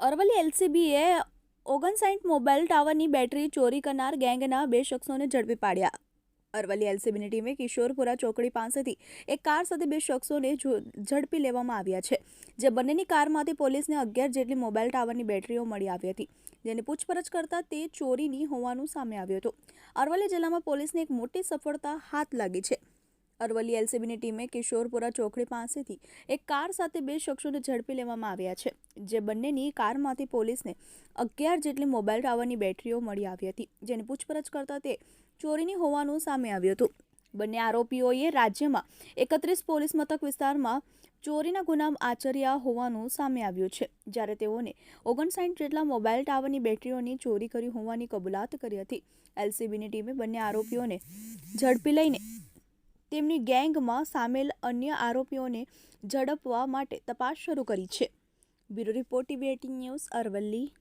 અરવલ્લી એલસીબીએ ઓગણસાઠ મોબાઈલ ટાવરની બેટરી ચોરી કરનાર ગેંગના બે શખ્સોને ઝડપી પાડ્યા. અરવલ્લી એલસીબીની ટીમે કિશોરપુરા ચોકડી પાસેથી એક કાર સાથે બે શખ્સોને ઝડપી લેવામાં આવ્યા છે, જે બંનેની કારમાંથી પોલીસને અગિયાર જેટલી મોબાઈલ ટાવરની બેટરીઓ મળી આવી હતી, જેની પૂછપરછ કરતાં તે ચોરીની હોવાનું સામે આવ્યું હતું. અરવલ્લી જિલ્લામાં પોલીસને એક મોટી સફળતા હાથ લાગી છે. અરવલ્લી એલસીબીની ટીમે કિશોરપુરા ચોકડી પાસેથી એક કાર સાથે બે શખ્સોને ઝડપી લેવામાં આવ્યા છે, જે બંનેની કારમાંથી પોલીસને અગિયાર જેટલી મોબાઈલ ટાવરની બેટરીઓ મળી આવી હતી, જેની પૂછપરછ કરતા તે ચોરીની હોવાનું સામે આવ્યું હતું. બંને આરોપીઓએ રાજ્યમાં એકત્રીસ પોલીસ મથક વિસ્તારમાં ચોરીના ગુના આચર્યા હોવાનું સામે આવ્યું છે, જ્યારે તેઓને ઓગણસાઠ જેટલા મોબાઈલ ટાવરની બેટરીઓની ચોરી કરી હોવાની કબૂલાત કરી હતી. એલસીબીની ટીમે બંને આરોપીઓને ઝડપી લઈને તેમની ગેંગમાં સામેલ અન્ય આરોપીઓને ઝડપવા માટે તપાસ શરૂ કરી છે. Bureau report, TV eighteen news, Aravalli.